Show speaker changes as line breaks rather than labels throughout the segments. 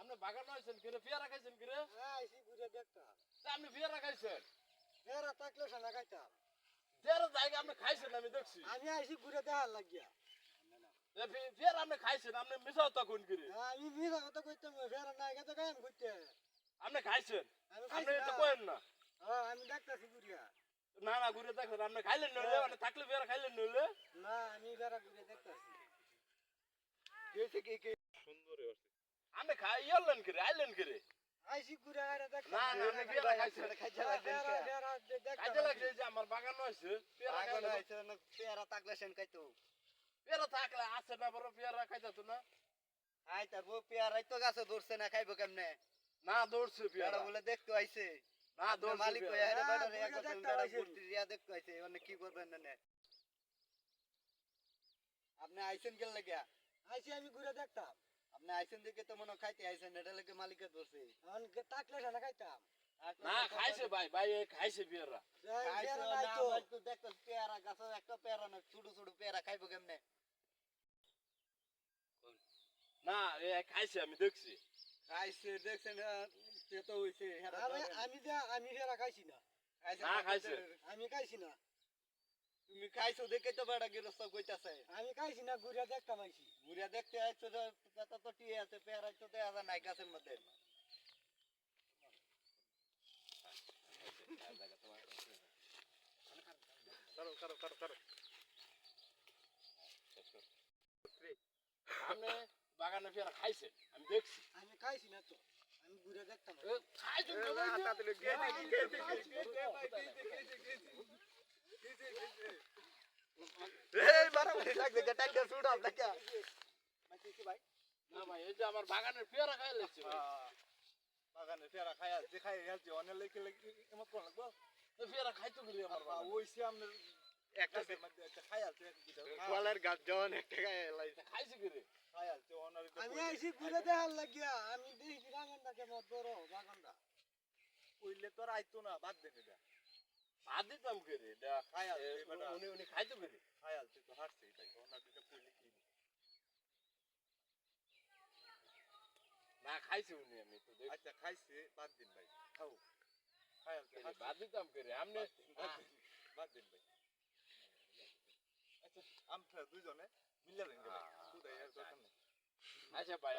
আপনি বাগান হয়েছেন কিরে? পেয়ারা খাইছেন কিরে?
আইসি ঘুরে দেখতাম
তা আপনি পেয়ারা খাইছেন?
ফেরা থাকলে সানা খাইতাম
পেয়ারা জায়গা আপনি খাইছেন আমি দেখছি।
আমি আইসি ঘুরে দেখার লাগিয়া।
এ পেয়ারা আপনি খাইছেন আপনি মিশাও তখন কিরে?
আমি মিথ্যা কথা কইতাম ফেরা নাই গেছে গান করতে
আপনি খাইছেন? আপনি
খাইছি
এটা
না। হ্যাঁ, আমি দেখতাছি ঘুরিয়া।
না না ঘুরে দেখেন আপনি খাইলেন নইলে? মানে থাকলে পেয়ারা খাইলেন নইলে?
না আমি ফেরা ঘুরে দেখতাছি।
আপনি খাই ইয়লেন কিরে আইলেন কিরে
আইসি ঘুরে আরে দেখতাম
না না পেয়ারা খাইছেন
ফেরা ফেরা দেখতাম
লাগছে যে আমার বাগান হয়েছে পেয়ারা খাইলে
পেয়ারা থাকলে সেন খাইতো।
পেয়ারা থাকলে আছে না বড় পেয়ারা খাইতা না।
আই তার বউ পেয়ারাই তো গাছে ধরছে না খাইবো কেমনে?
না দৌড়ছে
পেয়ারা। বলে দেখতে আইছে।
না দৌড়ছে
মালিক হেরে
হ্যাঁ,
বেটা রে একবার
দেখতে
বেটা
আইছে।
রিয়া দেখতে আইছে মানে কি করবেন না নে? আপনি আইছেন কেন লাগিয়া
আইসি আমি ঘুরে দেখতাম।
আপনি আইছেন দেখে তো মনে খাইতে আইছেন এটা লাগে মালিকে ধরছে।
এখন থাকলে সানা খাইতাম।
না খাইছে ভাই ভাই এ খাইছে পেয়ারা
খাইছে না,
তো।
দেখতাস পেয়ারা গাছে একটা পেয়ারা না ছোট ছোট পেয়ারা খাইবো কেমনে?
না এ খাইছে আমি দেখছি।
খাইছে দেখছেন হ্যাঁ, সে তো হইছে হেরা
আমি। আমি না।
খাইছে
না,
না,
খাইছে।
আমি খাইছি না।
তুমি খাইছো দেখে তো বেটা গিরস্ত কইতাছে
আমি খাইছি না ঘুরে দেখতাম আইসি
ঘুরিয়া দেখতে আইছো যে পেতা তো টিয়ে আছে পেয়ারা তো দেয়া যায় নাই গাছের মধ্যে
কারও কারও কারও কারও আপনি বাগানে পেয়ারা খাইছে আমি দেখছি
আমি খাইছি না তো আমি ঘুরে দেখতাম
এ, খাইছেন তো ভাই?
এই বারাবারি লাগবে যে টাইটা ছুড়ো আপনাকে
না ভাই এই যে আমার বাগানের পেয়ারা খাই লাগছে ভাই।
বাগানে পেয়ারা খায়া যে খাই হেলছি অনেক লেগে লেগে এমন কোন লাগবো।
এ পেয়ারা খাইতো আমার
সে
একটা
মধ্যে একটা খাই আছে
কোয়ালের গাছ জন একটা
খাইছে কি রে?
খাই আছে অনার
আমি ঘুরে দেখার লাগিয়া আমি দেখি বাগানটা কেমন বড় বাগানটা।
কইলে তো আর আইতো না বাদ এটা
ভাত দিতাম কি রে? এটা
খাই
এ,
আছে বেটা
উনি উনি খাইতো কি রে?
খাই আছে তো হারছে এটাই ওনার এটা কইলে কি
না। খাইছে উনি আমি তো
আচ্ছা খাইছে বাদ দিন ভাই খাও। খাই আছে
কি রে, ভাত দিতাম কি রে? আপনি
বাদ দিন ভাই। আচ্ছা আমরা দুজনে মিলে লেন ভাই শুধু এর দরকার নেই।
আচ্ছা ভাই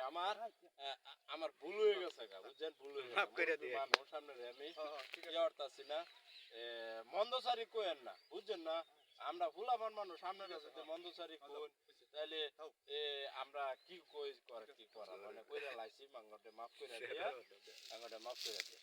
আমার ভুল হয়ে গেছে বুঝছেন? ভুল হয়ে গেছে। সামনে রে আমি
ঠিক আছে।
না মন্দসারি কোয়েন না বুঝছেন না? আমরা ভুলাবার মানুষ সামনে যদি মন্দসারি কোন তাহলে এ, আমরা কি কই করে কি করা মানে কইরা লাইছি মাঙ্গটে মাফ করে দিয়া মাঙ্গটে মাফ করে দিয়া।